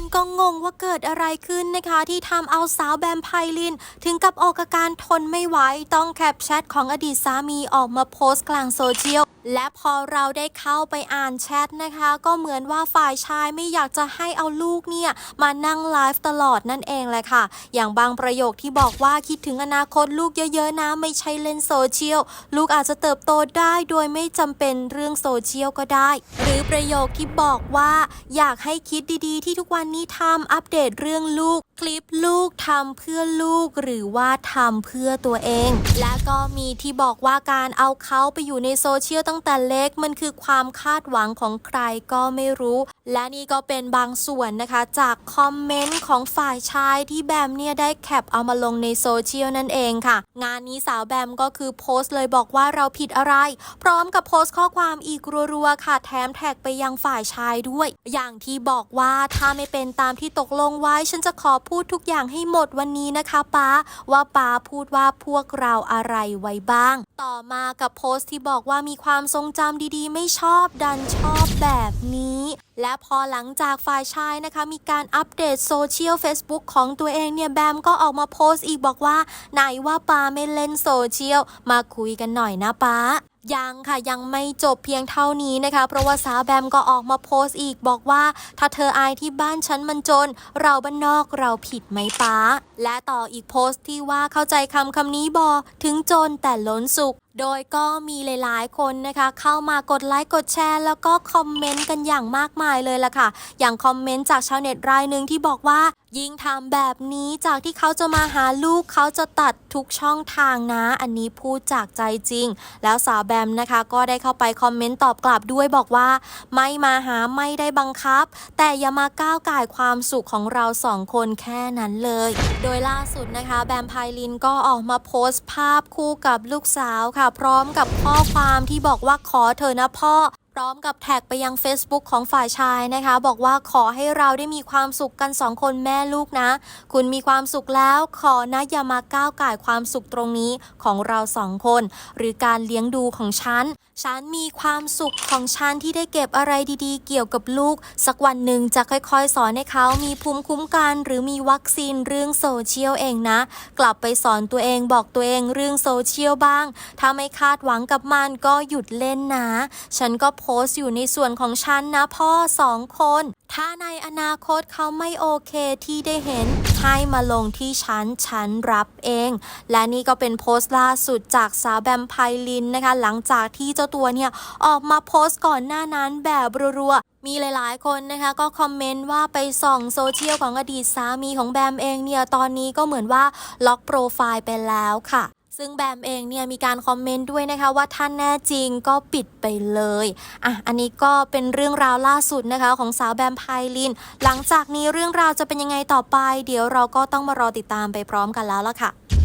นก็งงว่าเกิดอะไรขึ้นนะคะ ที่ทำเอาสาวแบมไพลิน ถึงกับออกอาการทนไม่ไหวต้องแคปแชทของอดีตสามีออกมาโพสต์กลางโซเชียล และพอเราได้เข้าไปอ่านแชทนะคะ ก็เหมือนว่าฝ่ายชายไม่อยากจะให้เอาลูกเนี่ย มานั่งไลฟ์ตลอดนั่นเองแหละค่ะ อย่างบางประโยคที่บอกว่าคิดถึงอนาคตลูกเยอะๆนะไม่ใช่เล่นโซเชียลลูกอาจจะเติบโตได้โดยไม่จำเป็นเรื่องโซเชียลก็ได้ หรือประโยคที่บอกว่า อยากให้คิดดีๆ ที่ทุกวันนี้ทำอัปเดตเรื่องลูก คลิปลูกทำเพื่อลูกหรือว่าทำเพื่อตัวเอง และก็มีที่บอกว่าการเอาเขาไปอยู่ในโซเชียลตั้งแต่เล็กมันคือความคาดหวังของใครก็ไม่รู้ และนี่ก็เป็นบางส่วนนะคะ จากคอมเมนต์ของฝ่ายชายที่แบมเนี่ยได้แคปเอามาลงในโซเชียลนั่นเองค่ะ งานนี้สาวแบมก็คือโพสต์เลยบอกว่าเราผิดอะไร พร้อมกับโพสต์ข้อความอีกรัวๆค่ะแถมแท็กไปยังฝ่ายชายด้วย อย่างที่บอกว่าถ้าไม่เป็นตามที่ตกลงไว้ฉันจะขอพูดทุกอย่างให้หมดวันนี้นะคะป้าว่าป้าพูดว่าพวกเราอะไรไว้บ้าง ต่อมากับโพสต์ที่บอกว่ามีความทรงจำดีๆ ไม่ชอบดันชอบแบบนี้ และพอหลังจากฝ่ายชายนะคะมีการอัปเดตโซเชียล Facebook ของตัวเองเนี่ยแบมก็ออกมาโพสต์อีกบอกว่า ไหนว่าป้าไม่เล่นโซเชียล มาคุยกันหน่อยนะป้ายังค่ะยังไม่จบเพียงเท่านี้นะคะ เพราะว่าสาวแบมก็ออกมาโพสต์อีกบอกว่า ถ้าเธออายที่บ้านฉันมันจน เราบ้านนอกเราผิดไหมป้า และต่ออีกโพสต์ที่ว่าเข้าใจคำคำนี้บอถึงจนแต่ล้นสุข โดยก็มีหลายๆ คนนะคะ เข้ามากดไลค์กดแชร์ แล้วก็คอมเมนต์กันอย่างมากมายเลยล่ะค่ะ อย่างคอมเมนต์จากชาวเน็ตรายหนึ่งที่บอกว่ายิ่งทำแบบนี้จากที่เขาจะมาหาลูกเขาจะตัดทุกช่องทางนะ อันนี้พูดจากใจจริง แล้วสาวแบมนะคะก็ได้เข้าไปคอมเมนต์ตอบกลับด้วยบอกว่า ไม่มาหาไม่ได้บังคับ แต่อย่ามาก้าวก่ายความสุขของเราสองคนแค่นั้นเลย โดยล่าสุดนะคะ แบมไพลินก็ออกมาโพสต์ภาพคู่กับลูกสาวค่ะพร้อมกับข้อความที่บอกว่าขอเธอนะพ่อ พร้อมกับแท็กไปยัง Facebook ของฝ่ายชายนะคะ บอกว่าขอให้เราได้มีความสุขกันสองคนแม่ลูกนะ คุณมีความสุขแล้วขอนะอย่ามาก้าวไก่ความสุขตรงนี้ของเราสองคน หรือการเลี้ยงดูของฉัน ฉันมีความสุขของฉันที่ได้เก็บอะไรดีๆ เกี่ยวกับลูก สักวันหนึ่งจะค่อยๆ สอนให้เขามีภูมิคุ้มกัน หรือมีวัคซีนเรื่องโซเชียลเองนะ กลับไปสอนตัวเองบอกตัวเองเรื่องโซเชียลบ้าง ถ้าไม่คาดหวังกับมันก็หยุดเล่นนะ ฉันก็โพสต์อยู่ในส่วนของฉันนะพ่อสองคน ถ้าในอนาคตเขาไม่โอเคที่ได้เห็น ให้มาลงที่ฉัน ฉันรับเอง และนี่ก็เป็นโพสต์ล่าสุดจากสาวแบมไพลินนะคะ หลังจากที่เจ้าตัวเนี่ย ออกมาโพสต์ก่อนหน้านั้นแบบรัวๆมีหลาย ๆ คนนะคะก็คอมเมนต์ว่าไปส่องโซเชียลของอดีตสามีของแบมเองเนี่ย ตอนนี้ก็เหมือนว่าล็อกโปรไฟล์ไปแล้วค่ะ ซึ่งแบมเองเนี่ยมีการคอมเมนต์ด้วยนะคะว่าท่านแน่จริงก็ปิดไปเลยอะอันนี้ก็เป็นเรื่องราวล่าสุดนะคะของสาวแบมไพลิน หลังจากนี้เรื่องราวจะเป็นยังไงต่อไป เดี๋ยวเราก็ต้องมารอติดตามไปพร้อมกันแล้วล่ะค่ะ